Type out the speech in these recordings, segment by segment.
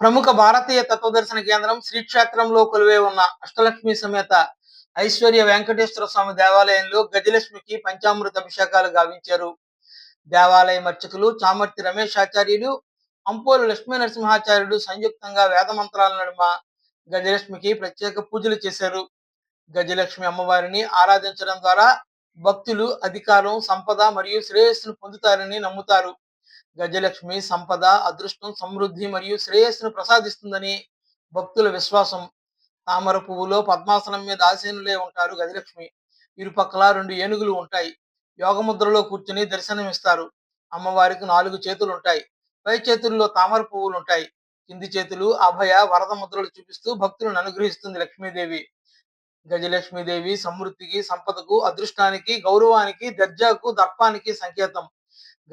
ప్రముఖ భారతీయ తత్వదర్శన కేంద్రం శ్రీక్షేత్రంలో కొలువై ఉన్న అష్టలక్ష్మి సమేత ఐశ్వర్య వెంకటేశ్వర స్వామి దేవాలయంలో గజలక్ష్మికి పంచామృత అభిషేకాలు గావించారు. దేవాలయ అర్చకులు చామర్తి రమేష్ ఆచార్యులు అంపోలు లక్ష్మీ నరసింహాచార్యుడు సంయుక్తంగా వేద మంత్రాల నడుమ గజలక్ష్మికి ప్రత్యేక పూజలు చేశారు. గజలక్ష్మి అమ్మవారిని ఆరాధించడం ద్వారా భక్తులు అధికారం సంపద మరియు శ్రేయస్సును పొందుతారని నమ్ముతారు. గజలక్ష్మి సంపద అదృష్టం సమృద్ధి మరియు శ్రేయస్సును ప్రసాదిస్తుందని భక్తుల విశ్వాసం. తామర పువ్వులో పద్మాసనం మీద ఆసీనులే ఉంటారు గజలక్ష్మి. ఇరుపక్కల రెండు ఏనుగులు ఉంటాయి. యోగముద్రలో కూర్చుని దర్శనమిస్తారు. అమ్మవారికి నాలుగు చేతులు ఉంటాయి పై చేతుల్లో తామర పువ్వులు ఉంటాయి కింది చేతులు అభయ వరద ముద్రలు చూపిస్తూ భక్తులను అనుగ్రహిస్తుంది లక్ష్మీదేవి. గజలక్ష్మీదేవి సమృద్ధికి సంపదకు అదృష్టానికి గౌరవానికి దర్జాకు దర్పానికి సంకేతం.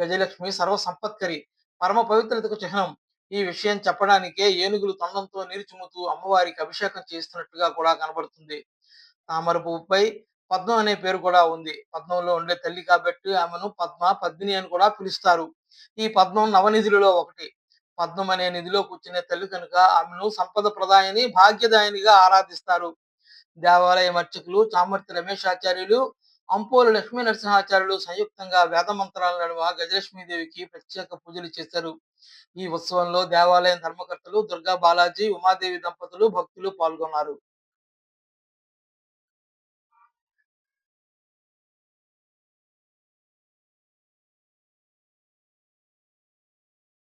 గజలక్ష్మి సర్వసంపత్కరి పరమ పవిత్రతకు చిహ్నం. ఈ విషయం చెప్పడానికే ఏనుగులు తొండంతో నీరుచుముతూ అమ్మవారికి అభిషేకం చేస్తున్నట్టుగా కూడా కనబడుతుంది. తామర పువ్వుపై పద్మం అనే పేరు కూడా ఉంది. పద్మంలో ఉండే తల్లి కాబట్టి ఆమెను పద్మ పద్మిని అని కూడా పిలుస్తారు. ఈ పద్మం నవనిధులలో ఒకటి. పద్మం అనే నిధిలో కూర్చునే తల్లి కనుక ఆమెను సంపద ప్రదాయని భాగ్యదాయనిగా ఆరాధిస్తారు. దేవాలయ అర్చకులు చామర్తి రమేశాచార్యులు అంపోలు లక్ష్మీ నరసింహాచార్యులు సంయుక్తంగా వేద మంత్రాల నడుమ గజలక్ష్మీదేవికి ప్రత్యేక పూజలు చేశారు. ఈ ఉత్సవంలో దేవాలయం ధర్మకర్తలు దుర్గా బాలాజీ ఉమాదేవి దంపతులు భక్తులు పాల్గొన్నారు.